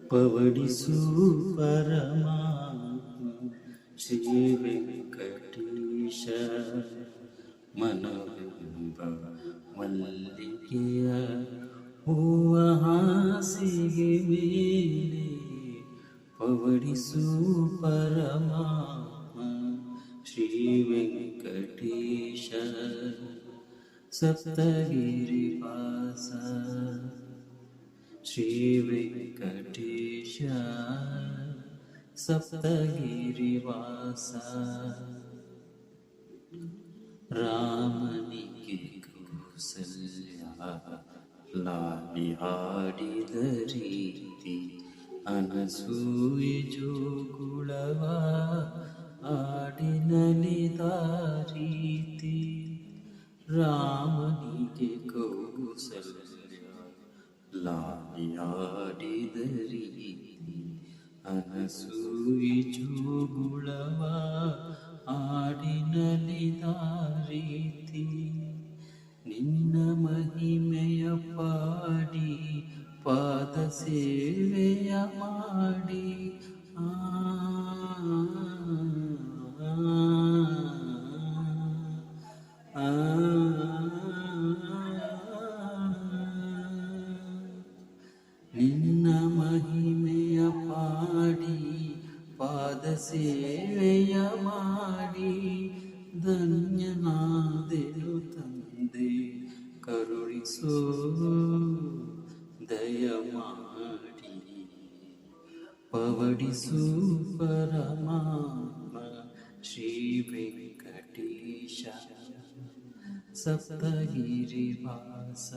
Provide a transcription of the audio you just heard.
ಪವಡಿಸು ಪರಮಾತ್ಮ ಶ್ರೀ ವೆಂಕಟೇಶ ಮನವೆಂಬ ಮಲ್ಲಿಗೆಯ ಹೂವ ಹಾಸಿಗೆ ಮೇಲೆ पवडिसु परमा श्रीवेङ्कटेश सप्तहिवास्रीवेङ्कटेश श्रीवेङ्कटेश सप्तगिरिवास रामनिके कौसल्या धरि ಅನಸೂಯೆ ಜೋಗುಳವ ಆಡಿನಲಿದ ರೀತಿ ರಾಮನಿಗೆ ಕೌಸಲ್ಯ ಲಾಲಿಯಾಡಿದ ರೀತಿ ಅನಸೂಯಿ ಜೋಗುಳವ ಆಡಿನಲಿದ ರೀತಿ ನಿನ್ನ ಸೇವೆಯ ಮಾಡಿ. ನಿನ್ನ ಮಹಿಮೆಯ ಪಾಡಿ ಪಾದ ಸೇವೆಯ ಮಾಡಿ. ಧನ್ಯನಾದೆನು ತಂದೆ ಕರುಣಿಸೋ కోడి సూపరమామ శ్రీ వెంకటేశ సప్తగిరి వాస